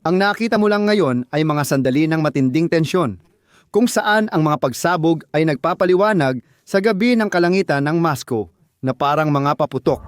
Ang nakita mo lang ngayon ay mga sandali ng matinding tensyon, kung saan ang mga pagsabog ay nagpapaliwanag sa gabi ng kalangitan ng Moscow na parang mga paputok.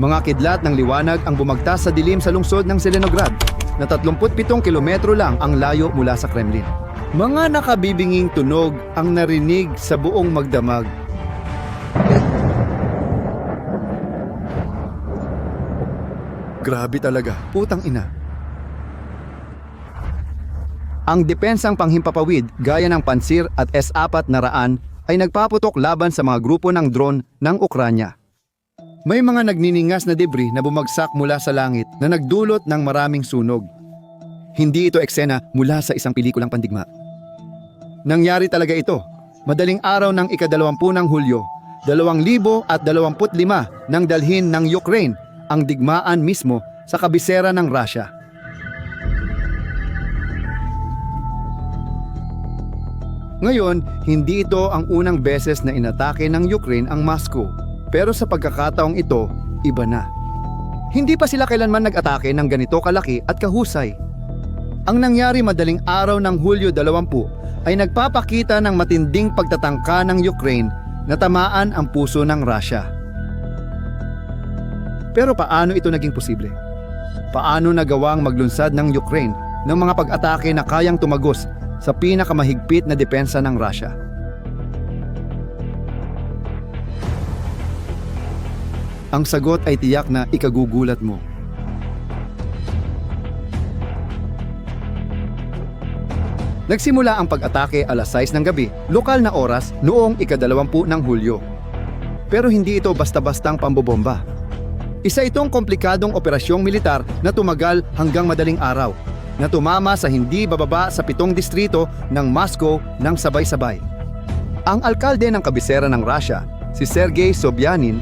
Mga kidlat ng liwanag ang bumagtas sa dilim sa lungsod ng Selenograd na 37 kilometro lang ang layo mula sa Kremlin. Mga nakabibinging tunog ang narinig sa buong magdamag. Grabe talaga, putang ina. Ang depensang panghimpapawid gaya ng Pansir at S-4 na raan ay nagpaputok laban sa mga grupo ng drone ng Ukranya. May mga nagniningas na debris na bumagsak mula sa langit na nagdulot ng maraming sunog. Hindi ito eksena mula sa isang pelikulang pandigma. Nangyari talaga ito, madaling araw ng ikadalawampu ng Hulyo, 2025 nang dalhin ng Ukraine ang digmaan mismo sa kabisera ng Russia. Ngayon, hindi ito ang unang beses na inatake ng Ukraine ang Moscow. Pero sa pagkakataong ito, iba na. Hindi pa sila kailanman nag-atake ng ganito kalaki at kahusay. Ang nangyari madaling araw ng Hulyo 20 ay nagpapakita ng matinding pagtatangka ng Ukraine na tamaan ang puso ng Russia. Pero paano ito naging posible? Paano nagawang maglunsad ng Ukraine ng mga pag-atake na kayang tumagos sa pinakamahigpit na depensa ng Russia? Ang sagot ay tiyak na ikagugulat mo. Nagsimula ang pag-atake alas 6 ng gabi, lokal na oras, noong ikadalawampu ng Hulyo. Pero hindi ito basta-bastang pambobomba. Isa itong komplikadong operasyong militar na tumagal hanggang madaling araw, na tumama sa hindi bababa sa pitong distrito ng Moscow ng sabay-sabay. Ang alkalde ng kabisera ng Russia, si Sergei Sobyanin,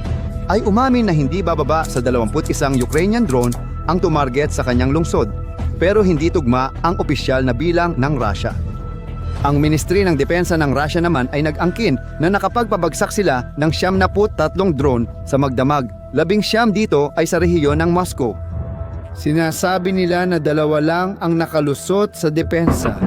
ay umamin na hindi bababa sa 21 Ukrainian drone ang tumarget sa kanyang lungsod, pero hindi tugma ang opisyal na bilang ng Russia. Ang Ministry ng Depensa ng Russia naman ay nag-angkin na nakapagpabagsak sila ng siyam na tatlong drone sa magdamag. Labing siyam dito ay sa rehiyon ng Moscow. Sinasabi nila na dalawa lang ang nakalusot sa depensa.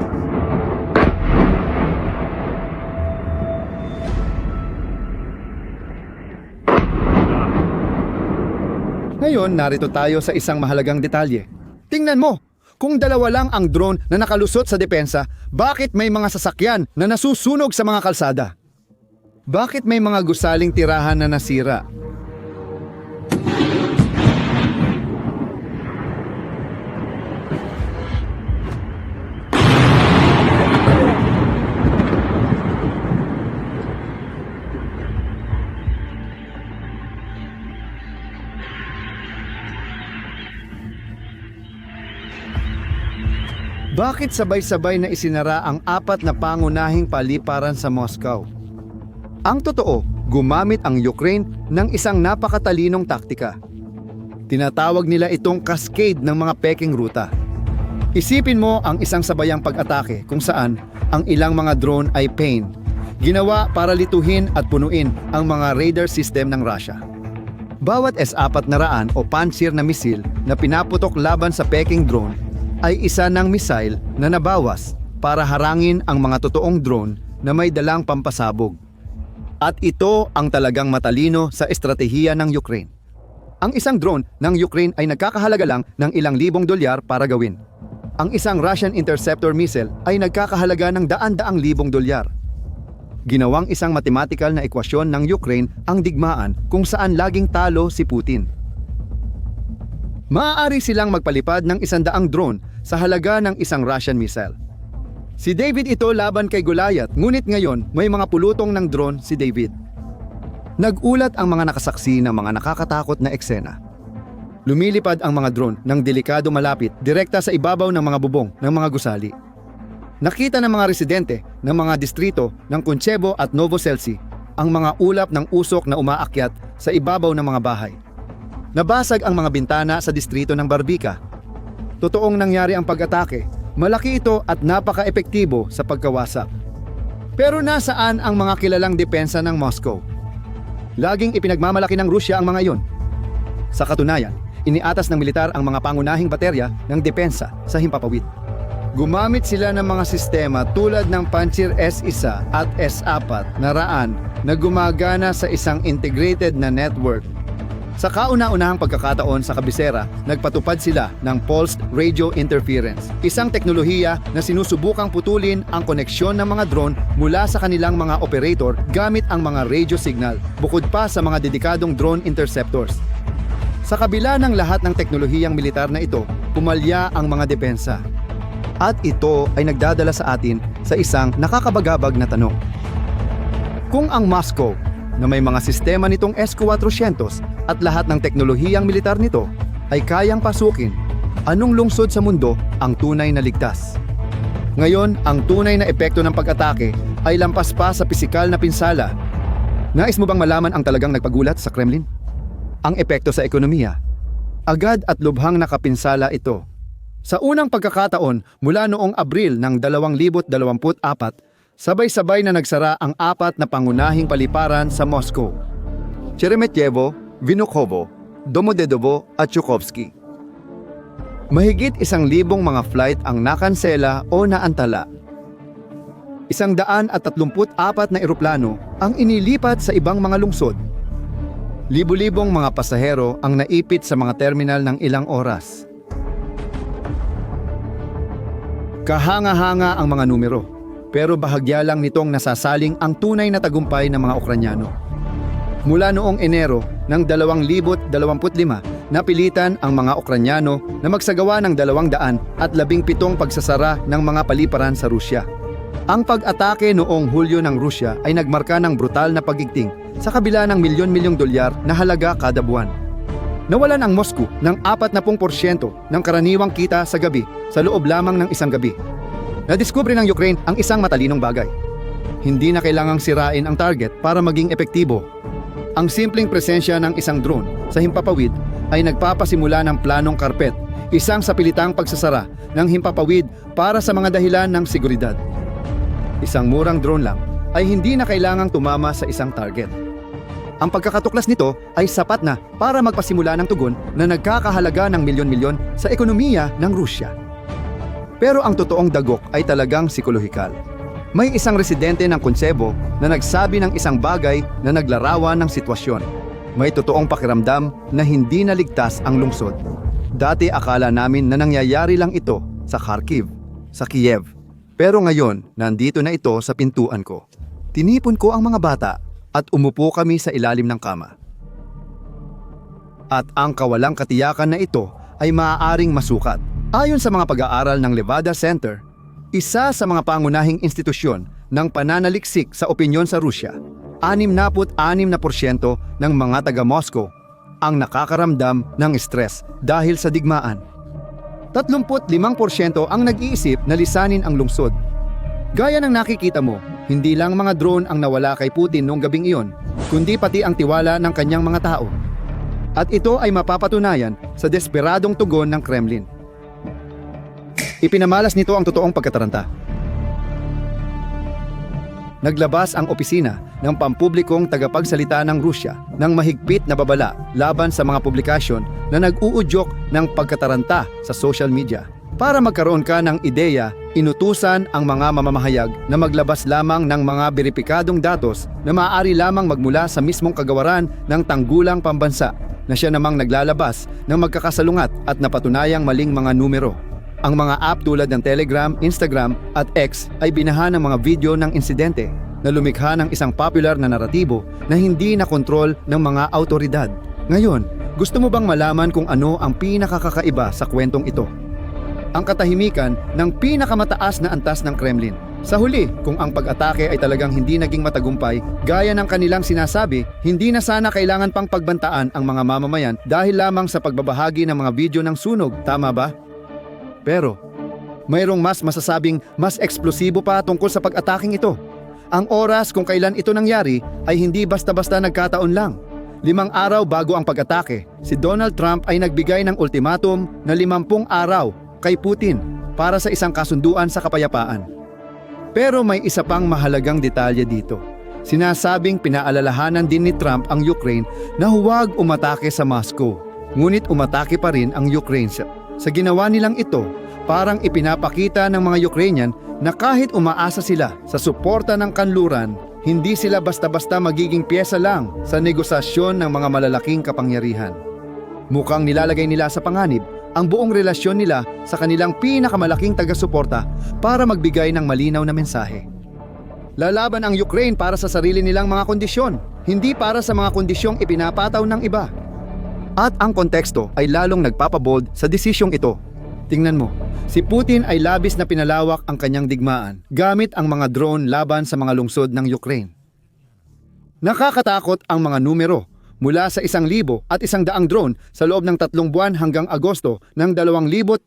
Ngayon, narito tayo sa isang mahalagang detalye. Tingnan mo, kung dalawa lang ang drone na nakalusot sa depensa, bakit may mga sasakyan na nasusunog sa mga kalsada? Bakit may mga gusaling tirahan na nasira? Bakit sabay-sabay na isinara ang apat na pangunahing paliparan sa Moscow? Ang totoo, gumamit ang Ukraine ng isang napakatalinong taktika. Tinatawag nila itong cascade ng mga peking ruta. Isipin mo ang isang sabayang pag-atake kung saan ang ilang mga drone ay pain, ginawa para lituhin at punuin ang mga radar system ng Russia. Bawat S-4 na raan o pansir na misil na pinaputok laban sa peking drone ay isa ng missile na nabawas para harangin ang mga totoong drone na may dalang pampasabog. At ito ang talagang matalino sa estratehiya ng Ukraine. Ang isang drone ng Ukraine ay nagkakahalaga lang ng ilang libong dolyar para gawin. Ang isang Russian interceptor missile ay nagkakahalaga ng daan-daang libong dolyar. Ginawang isang mathematical na ekwasyon ng Ukraine ang digmaan kung saan laging talo si Putin. Maaari silang magpalipad ng isandaang drone sa halaga ng isang Russian missile. Si David ito laban kay Goliath, ngunit ngayon may mga pulutong ng drone si David. Nagulat ang mga nakasaksi ng mga nakakatakot na eksena. Lumilipad ang mga drone ng delikado malapit direkta sa ibabaw ng mga bubong ng mga gusali. Nakita ng mga residente ng mga distrito ng Kunchebo at Novoselci ang mga ulap ng usok na umaakyat sa ibabaw ng mga bahay. Nabasag ang mga bintana sa distrito ng Barbika. Totoong nangyari ang pag-atake, malaki ito at napaka-epektibo sa pagkawasak. Pero nasaan ang mga kilalang depensa ng Moscow? Laging ipinagmamalaki ng Rusya ang mga iyon. Sa katunayan, iniatas ng militar ang mga pangunahing baterya ng depensa sa himpapawid. Gumamit sila ng mga sistema tulad ng Pantsir S-1 at S-4 na raan na gumagana sa isang integrated na network. Sa kauna-unahang pagkakataon sa kabisera, nagpatupad sila ng Pulsed Radio Interference, isang teknolohiya na sinusubukang putulin ang koneksyon ng mga drone mula sa kanilang mga operator gamit ang mga radio signal, bukod pa sa mga dedikadong drone interceptors. Sa kabila ng lahat ng teknolohiyang militar na ito, pumalya ang mga depensa. At ito ay nagdadala sa atin sa isang nakakabagabag na tanong. Kung ang Moscow, na may mga sistema nitong S-400 at lahat ng teknolohiyang militar nito, ay kayang pasukin, anong lungsod sa mundo ang tunay na ligtas? Ngayon, ang tunay na epekto ng pag-atake ay lampas pa sa pisikal na pinsala. Nais mo bang malaman ang talagang nagpagulat sa Kremlin? Ang epekto sa ekonomiya. Agad at lubhang nakapinsala ito. Sa unang pagkakataon mula noong Abril ng 2024, sabay-sabay na nagsara ang apat na pangunahing paliparan sa Moscow. Sheremetyevo, Vnukovo, Domodedovo at Chukovsky. Mahigit isang libong mga flight ang nakansela o naantala. Isang daan at tatlumput apat na eroplano ang inilipat sa ibang mga lungsod. Libu-libong mga pasahero ang naipit sa mga terminal ng ilang oras. Kahanga-hanga ang mga numero, pero bahagya lang nitong nasasaling ang tunay na tagumpay ng mga Ukranyano. Mula noong Enero ng 2025, napilitan ang mga Ukranyano na magsagawa ng 200 at 17 pagsasara ng mga paliparan sa Rusya. Ang pag-atake noong Hulyo ng Rusya ay nagmarka ng brutal na pagigting sa kabila ng milyon-milyong dolyar na halaga kada buwan. Nawalan ang Moscow ng 40% ng karaniwang kita sa gabi sa loob lamang ng isang gabi. Nadiskubre ng Ukraine ang isang matalinong bagay. Hindi na kailangang sirain ang target para maging epektibo. Ang simpleng presensya ng isang drone sa himpapawid ay nagpapasimula ng planong karpet, isang sapilitang pagsasara ng himpapawid para sa mga dahilan ng seguridad. Isang murang drone lang ay hindi na kailangang tumama sa isang target. Ang pagkakatuklas nito ay sapat na para magpasimula ng tugon na nagkakahalaga ng milyon-milyon sa ekonomiya ng Rusya. Pero ang totoong dagok ay talagang psikolohikal. May isang residente ng Konsebo na nagsabi ng isang bagay na naglarawan ng sitwasyon. May totoong pakiramdam na hindi naligtas ang lungsod. Dati akala namin na nangyayari lang ito sa Kharkiv, sa Kiev. Pero ngayon, nandito na ito sa pintuan ko. Tinipon ko ang mga bata at umupo kami sa ilalim ng kama. At ang kawalang katiyakan na ito ay maaaring masukat. Ayon sa mga pag-aaral ng Levada Center, isa sa mga pangunahing institusyon ng pananaliksik sa opinyon sa Rusya, 66% ng mga taga-Moscow ang nakakaramdam ng stress dahil sa digmaan. 35% ang nag-iisip na lisanin ang lungsod. Gaya ng nakikita mo, hindi lang mga drone ang nawala kay Putin noong gabing iyon, kundi pati ang tiwala ng kanyang mga tao. At ito ay mapapatunayan sa desperadong tugon ng Kremlin. Ipinamalas nito ang totoong pagkataranta. Naglabas ang opisina ng pampublikong tagapagsalita ng Rusya ng mahigpit na babala laban sa mga publikasyon na nag-uudyok ng pagkataranta sa social media. Para magkaroon ka ng ideya, inutusan ang mga mamamahayag na maglabas lamang ng mga beripikadong datos na maaari lamang magmula sa mismong kagawaran ng tanggulang pambansa na siya namang naglalabas ng magkakasalungat at napatunayang maling mga numero. Ang mga app tulad ng Telegram, Instagram at X ay binaha ng mga video ng insidente na lumikha ng isang popular na naratibo na hindi na kontrol ng mga autoridad. Ngayon, gusto mo bang malaman kung ano ang pinakakakaiba sa kwentong ito? Ang katahimikan ng pinakamataas na antas ng Kremlin. Sa huli, kung ang pag-atake ay talagang hindi naging matagumpay, gaya ng kanilang sinasabi, hindi na sana kailangan pang pagbantaan ang mga mamamayan dahil lamang sa pagbabahagi ng mga video ng sunog, tama ba? Pero, mayroong mas masasabing mas eksplosibo pa tungkol sa pag-ataking ito. Ang oras kung kailan ito nangyari ay hindi basta-basta nagkataon lang. Limang araw bago ang pag-atake, si Donald Trump ay nagbigay ng ultimatum na limampung araw kay Putin para sa isang kasunduan sa kapayapaan. Pero may isa pang mahalagang detalye dito. Sinasabing pinaalalahanan din ni Trump ang Ukraine na huwag umatake sa Moscow. Ngunit umatake pa rin ang Ukraine sa, ginawa nilang ito, parang ipinapakita ng mga Ukrainian na kahit umaasa sila sa suporta ng kanluran, hindi sila basta-basta magiging pyesa lang sa negosasyon ng mga malalaking kapangyarihan. Mukhang nilalagay nila sa panganib ang buong relasyon nila sa kanilang pinakamalaking taga-suporta para magbigay ng malinaw na mensahe. Lalaban ang Ukraine para sa sarili nilang mga kondisyon, hindi para sa mga kondisyong ipinapataw ng iba. At ang konteksto ay lalong nagpapabold sa desisyong ito. Tingnan mo, si Putin ay labis na pinalawak ang kanyang digmaan gamit ang mga drone laban sa mga lungsod ng Ukraine. Nakakatakot ang mga numero mula sa isang libo at isang daang drone sa loob ng tatlong buwan hanggang Agosto ng 2024,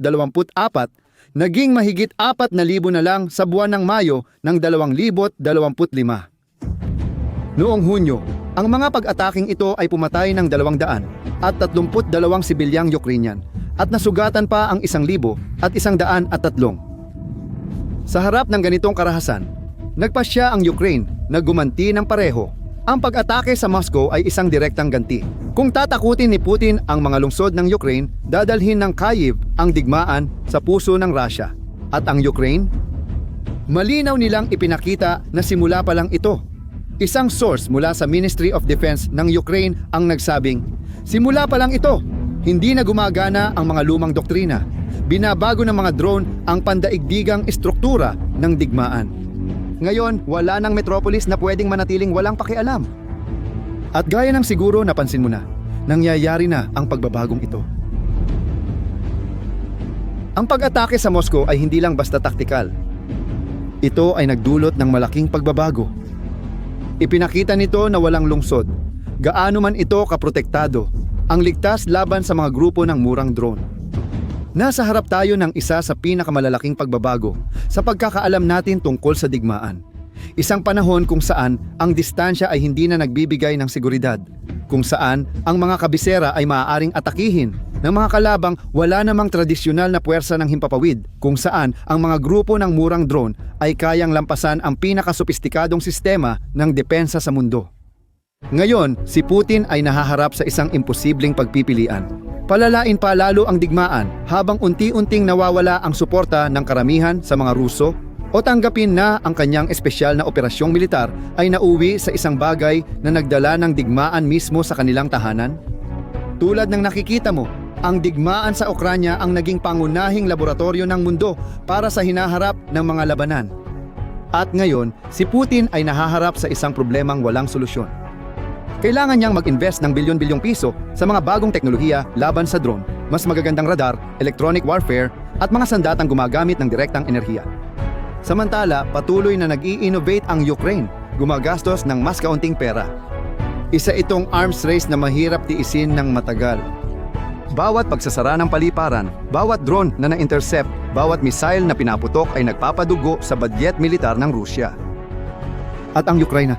naging mahigit apat na libo na lang sa buwan ng Mayo ng 2025. Noong Hunyo, ang mga pag-ataking ito ay pumatay ng 200 at 32 sibilyang Ukrainian at nasugatan pa ang isang libo at isang daan at tatlong. Sa harap ng ganitong karahasan, nagpasya ang Ukraine na gumanti ng pareho. Ang pag-atake sa Moscow ay isang direktang ganti. Kung tatakutin ni Putin ang mga lungsod ng Ukraine, dadalhin ng Kyiv ang digmaan sa puso ng Russia. At ang Ukraine? Malinaw nilang ipinakita na simula pa lang ito. Isang source mula sa Ministry of Defense ng Ukraine ang nagsabing, Simula pa lang ito, hindi na gumagana ang mga lumang doktrina. Binabago ng mga drone ang pandaigdigang estruktura ng digmaan. Ngayon, wala nang metropolis na pwedeng manatiling walang pakialam. At gaya ng siguro napansin mo na, nangyayari na ang pagbabagong ito. Ang pag-atake sa Moscow ay hindi lang basta taktikal. Ito ay nagdulot ng malaking pagbabago. Ipinakita nito na walang lungsod, gaano man ito kaprotektado, ang ligtas laban sa mga grupo ng murang drone. Nasa harap tayo ng isa sa pinakamalalaking pagbabago sa pagkakaalam natin tungkol sa digmaan. Isang panahon kung saan ang distansya ay hindi na nagbibigay ng seguridad, kung saan ang mga kabisera ay maaaring atakihin ng mga kalabang wala namang tradisyonal na puwersa ng himpapawid, kung saan ang mga grupo ng murang drone ay kayang lampasan ang pinakasopistikadong sistema ng depensa sa mundo. Ngayon, si Putin ay nahaharap sa isang imposibleng pagpipilian. Palalain pa lalo ang digmaan habang unti-unting nawawala ang suporta ng karamihan sa mga Ruso o tanggapin na ang kanyang espesyal na operasyong militar ay nauwi sa isang bagay na nagdala ng digmaan mismo sa kanilang tahanan? Tulad ng nakikita mo, ang digmaan sa Ukranya ang naging pangunahing laboratorio ng mundo para sa hinaharap ng mga labanan. At ngayon, si Putin ay nahaharap sa isang problemang walang solusyon. Kailangan niyang mag-invest ng bilyon-bilyong piso sa mga bagong teknolohiya laban sa drone, mas magagandang radar, electronic warfare, at mga sandatang gumagamit ng direktang enerhiya. Samantala, patuloy na nag-i-innovate ang Ukraine, gumagastos ng mas kaunting pera. Isa itong arms race na mahirap tiisin ng matagal. Bawat pagsasara ng paliparan, bawat drone na na-intercept, bawat missile na pinaputok ay nagpapadugo sa budget militar ng Rusya. At ang Ukraina,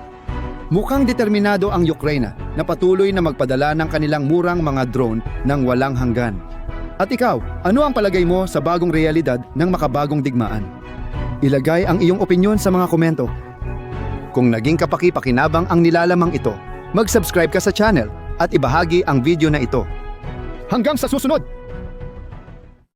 Mukhang determinado ang Ukraine na patuloy na magpadala ng kanilang murang mga drone ng walang hanggan. At ikaw, ano ang palagay mo sa bagong realidad ng makabagong digmaan? Ilagay ang iyong opinyon sa mga komento. Kung naging kapaki-pakinabang ang nilalamang ito, mag-subscribe ka sa channel at ibahagi ang video na ito. Hanggang sa susunod!